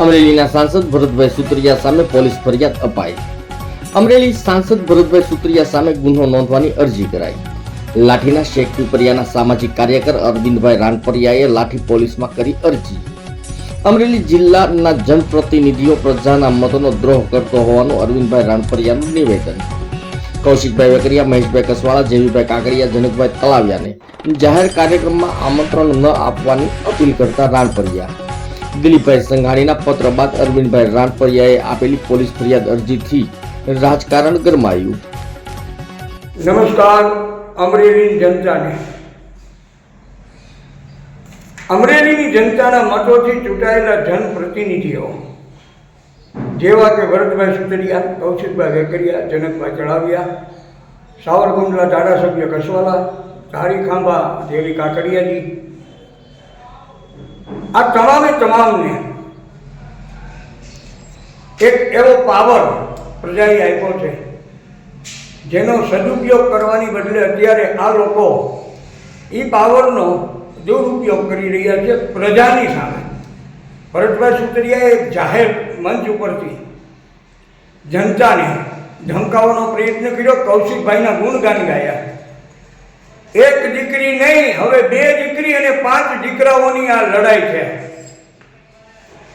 અમરેલીના સાંસદ ભરતભાઈ સુતરિયા સામે પોલીસ ફરિયાદ અપાઈ. અમરેલી સાંસદ ભરતભાઈ સુતરિયા સામે ગુનો નોંધવાની અરજી કરાઈ. લાઠીના શેખ પીપરિયાના સામાજિક કાર્યકર અરવિંદભાઈ રાનપરિયાએ લાઠી પોલીસમાં કરી અરજી. અમરેલી જિલ્લાના જનપ્રતિનિધિઓ પ્રજાના મતોનો દ્રોહ કરતો હોવાનું અરવિંદભાઈ રાણપરિયાનું નિવેદન. કૌશિકભાઈ વેકરિયા, મહેશભાઈ કસવાળા, જેવીભાઈ કાકડિયા, જનકભાઈ તલાવિયાને જાહેર કાર્યક્રમમાં આમંત્રણ ન આપવાની અપીલ કરતા રાણપરિયા દિલીપભાઈ સંઘાણીના પત્ર બાદ અરવિંદભાઈ રાનપરિયાએ આપેલી પોલીસ ફરિયાદ અરજીથી રાજકારણ ગરમાયું. નમસ્કાર, અમરેલી જનતાને. અમરેલીની જનતાના મતોથી ચૂંટાયેલા જનપ્રતિનિધિઓ, જેવા કે ભરતભાઈ સુતરિયા, કૌશિકભાઈ વેકરિયા, જનકભાઈ ચડાવિયા સાવરકુંડલા ધારાસભ્ય કસવાલા ધારી ખાંભા દેવી કાકડિયાજી આ તમામે તમામને એક એવો પાવર પ્રજાએ આપ્યો છે, જેનો સદુપયોગ કરવાની બદલે અત્યારે આ લોકો એ પાવરનો દુરુપયોગ કરી રહ્યા છે પ્રજાની સામે. ભરતભાઈ સુતરિયાએ જાહેર મંચ ઉપરથી જનતાને ધમકાવવાનો પ્રયત્ન કર્યો. કૌશિકભાઈના ગુણગાન ગાયા. દીકરી નહીં, હવે બે દીકરી અને પાંચ દીકરાઓની આ લડાઈ છે.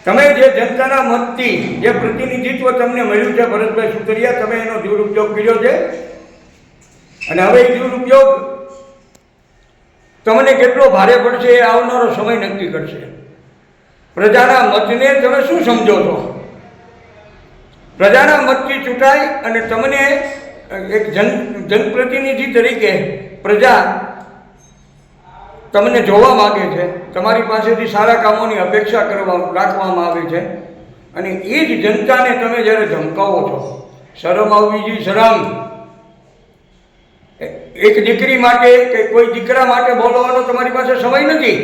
તમે જે જનતાના મતથી, જે પ્રતિનિધિત્વ તમને મળ્યું છે ભરતભાઈ સુતરિયા, તમે એનો દુરુપયોગ કર્યો છે. અને હવે એ દુરુપયોગ તમને કેટલો ભારે પડશે એ આવનારો સમય નક્કી કરશે. પ્રજાના મતને તમે શું સમજો છો? પ્રજાના મતથી ચૂંટાય અને તમને એક જન જનપ્રતિનિધિ તરીકે પ્રજા તમને જોવા માગે છે, તમારી પાસેથી સારા કામોની અપેક્ષા કરવા રાખવામાં આવે છે. અને એ જ જનતાને તમે જ્યારે ધમકાવો છો, શરમ આવવી જોઈએ, શરમ. એક દીકરી માટે કે કોઈ દીકરા માટે બોલવાનો તમારી પાસે સમય નથી.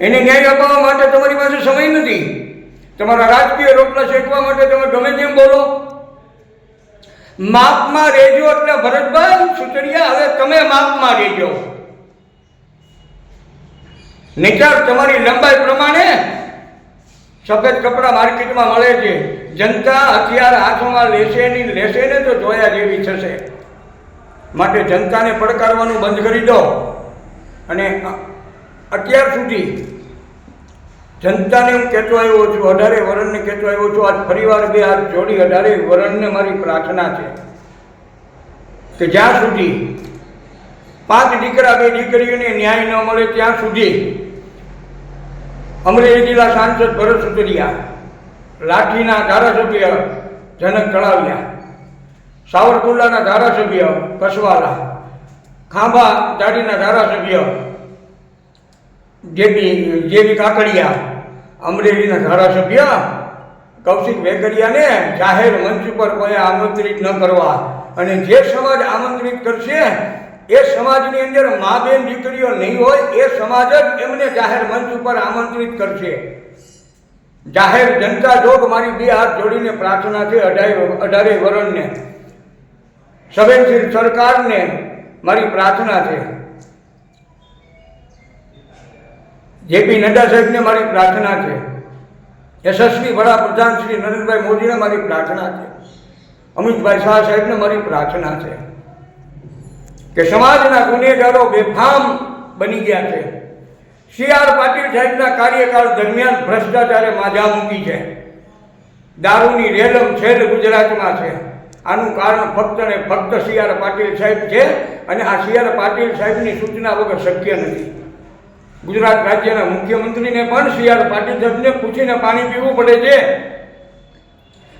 એને ન્યાય અપાવવા માટે તમારી પાસે સમય નથી. તમારા રાજકીય રોટલા શેકવા માટે તમે ગમે તેમ બોલો. માપમાં રહેજો એટલે ભરતભાઈ સુતરિયા હવે તમે માપમાં રહેજો. નિચાર તમારી લંબાઈ પ્રમાણે સફેદ કપડાં માર્કેટમાં મળે છે. જનતા હથિયાર હાથમાં લેશે નહીં, લેશે ને તો જોયા જેવી થશે. માટે જનતાને પડકારવાનું બંધ કરી દો. અને અત્યાર સુધી જનતાને હું કહેતો આવ્યો છું, અઢારે વરણને કહેતો આવ્યો છું, આજ ફરીવાર બે હાથ જોડી અઢારે વરણને મારી પ્રાર્થના છે કે જ્યાં સુધી પાંચ દીકરા બે દીકરીઓને ન્યાય ન મળે, ત્યાં સુધી અમરેલી જિલ્લા સાંસદ ભરત સુતરિયા લાઠીના ધારાસભ્ય જનક તળાવિયા સાવરકુંડલાના ધારાસભ્ય કસવાલા, ખાંભા દાડીના ધારાસભ્ય જેબી જેબી કાકડિયા, અમરેલીના ધારાસભ્ય કૌશિક વેકરિયાને જાહેર મંચ ઉપર કોઈ આમંત્રિત ન કરવા અને જે સમાજ આમંત્રિત કરશે એ સમાજની અંદર મા બેન દીકરીઓ નહીં હોય, એ સમાજ જ એમને જાહેર મંચ ઉપર આમંત્રિત કરશે. જાહેર જનતા જોગ મારી બે હાથ જોડીને પ્રાર્થના છે અઢાઈ અઢારે વરણને સંવેદનશીલ સરકારને મારી પ્રાર્થના છે. જેપી નડ્ડા સાહેબને મારી પ્રાર્થના છે. યશસ્વી વડાપ્રધાન શ્રી નરેન્દ્રભાઈ મોદીને મારી પ્રાર્થના છે. અમિતભાઈ શાહ સાહેબને મારી પ્રાર્થના છે. કે સમાજના ગુનેગારો બેફામ બની ગયા છે. સી આર પાટીલ સાહેબના કાર્યકાળ દરમિયાન ભ્રષ્ટાચારે માજા મૂકી છે. દારૂની રેલમ છેદ ગુજરાતમાં છે. આનું કારણ ફક્ત ને ફક્ત સી આર પાટીલ સાહેબ છે અને આ સી આર પાટીલ સાહેબની સૂચના વગર શક્ય નથી. ગુજરાત રાજ્યના મુખ્યમંત્રીને પણ સી આર પાટીલ સાહેબને પૂછીને પાણી પીવું પડે છે.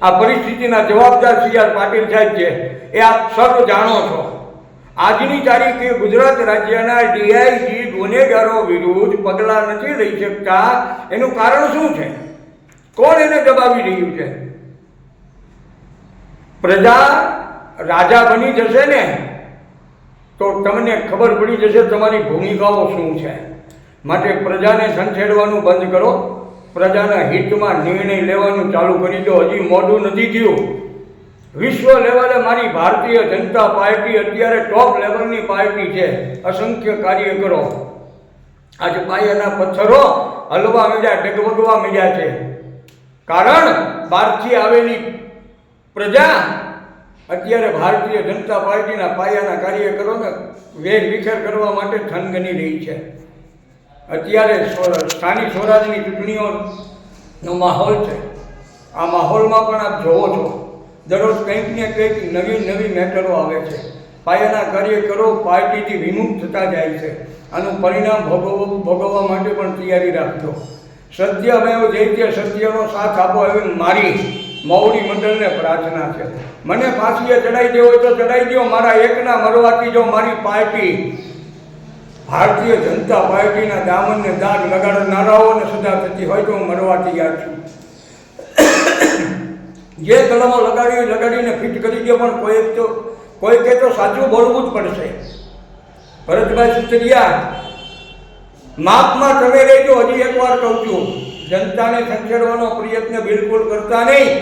આ પરિસ્થિતિના જવાબદાર સી આર પાટીલ સાહેબ છે. એ આપ સર્વ જાણો છો. આજની તારીખે ગુજરાત રાજ્યના ડીઆઈજી ગુનેગારો વિરુદ્ધ પગલાં નથી લઈ શકતા. એનું કારણ શું છે? કોણ એને દબાવી રહ્યું છે? પ્રજા રાજા બની જશે ને? તો તમને ખબર પડી જશે તમારી ભૂમિકાઓ શું છે? માટે પ્રજાને સંછેડવાનું બંધ કરો. પ્રજાના હિતમાં નિર્ણય લેવાનું ચાલુ કરી દો. હજી મોડું નથી થયું. વિશ્વ લેવલે મારી ભારતીય જનતા પાર્ટી અત્યારે ટોપ લેવલની પાર્ટી છે. અસંખ્ય કાર્યકરો. આજે પાયાના પથ્થરો હલવા મીડ્યા ડગમગવા મળ્યા છે. કારણ બહારથી આવેલી પ્રજા અત્યારે ભારતીય જનતા પાર્ટીના પાયાના કાર્યકરોને વેર વિખેર કરવા માટે થનગની રહી છે. અત્યારે સ્થાનિક સ્વરાજની ચૂંટણીઓનો માહોલ છે. આ માહોલમાં પણ આપ જોવો છો. દરરોજ કંઈક ને કંઈક નવી નવી મેટરો આવે છે. પાયાના કાર્યકરો પાર્ટીથી વિમુખ થતા જાય છે. આનું પરિણામ ભોગવવું, ભોગવવા માટે પણ તૈયારી રાખજો. સત્ય મેં જે જયતે સત્યનો સાથ આપો એવી મારી મૌડી મંડળને પ્રાર્થના છે. મને ફાંસીએ ચડાઈ દેવો તો ચડાઈ દો મારા એકના મરવાથી જો મારી પાર્ટી, ભારતીય જનતા પાર્ટીના દામનને દાગ લગાડનારાઓને સજા થતી હોય તો હું મરવા તૈયાર છું. જે કલમો લગાડી, લગાડીને ફિટ કરી દે પણ કોઈ તો, કોઈ કે તો સાચું બોલવું જ પડશે. ભરતભાઈ સુતરિયા, માપમાં તમે રહેજો, હજી એકવાર કહું છું. જનતાને ખંખેડવાનો પ્રયત્ન બિલકુલ કરતા નહીં.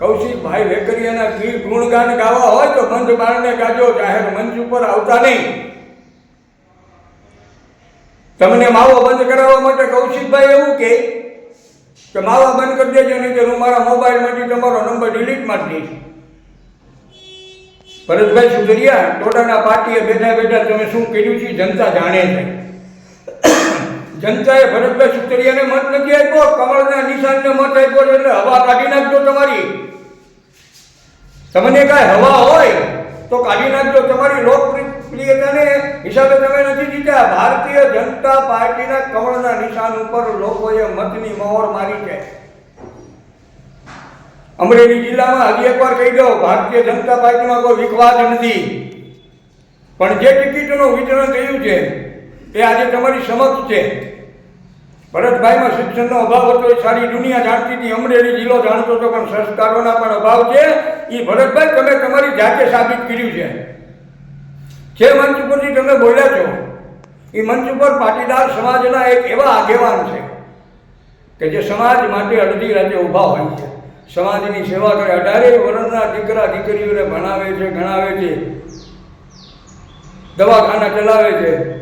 કૌશિકભાઈ વેકરિયાના ગીર ગુણગાન ગાવા હોય તો મંચ બારને ગાજો, જાહેર મંચ ઉપર આવતા નહીં. તમને માવો બંધ કરાવવા માટે કૌશિકભાઈ એવું કે માવા બંધ કરી દેજો, નહીં કે હું મારા મોબાઈલમાંથી ડિલીટ મારી ભરતભાઈ સુધરિયા, ટોટાના પાર્ટીએ બેઠા બેઠા તમે શું કર્યું છે જનતા જાણે છે. જનતાએ ભરતભાઈ સુતરિયાને મત નથી આપ્યો, કમળના નિશાનને મત આપ્યો એટલે હવા કાઢી નાખજો તમારી. તમને કાંઈ હવા હોય તો કાઢી નાખજો તમારી લોકપ્રિયતાને હિસાબે તમે નથી જીત્યા. ભારતીય જનતા પાર્ટીના કમળના નિશાન ઉપર લોકોએ મતની મહોર મારી છે. અમરેલી જિલ્લામાં હજી એકવાર કહી દો ભારતીય જનતા પાર્ટીમાં કોઈ વિખવાદ નથી. પણ જે ટિકિટોનું વિતરણ થયું છે, એ આજે તમારી સમક્ષ છે. ભરતભાઈમાં શિક્ષણનો અભાવ હતો, એ સારી દુનિયા જાણતી હતી. અમરેલી જિલ્લો જાણતો હતો, પણ સંસ્કારોના પણ અભાવ છે. એ ભરતભાઈ, તમે તમારી જાતે સાબિત કર્યું છે. જે મંચ ઉપરથી તમે બોલ્યા છો, એ મંચ ઉપર પાટીદાર સમાજના એક એવા આગેવાન છે કે જે સમાજ માટે અડધી રાતે ઊભા હોય છે. સમાજની સેવા કરે. અઢારે વર્ષના દીકરા દીકરીઓને ભણાવે છે ગણાવે છે. દવાખાના ચલાવે છે.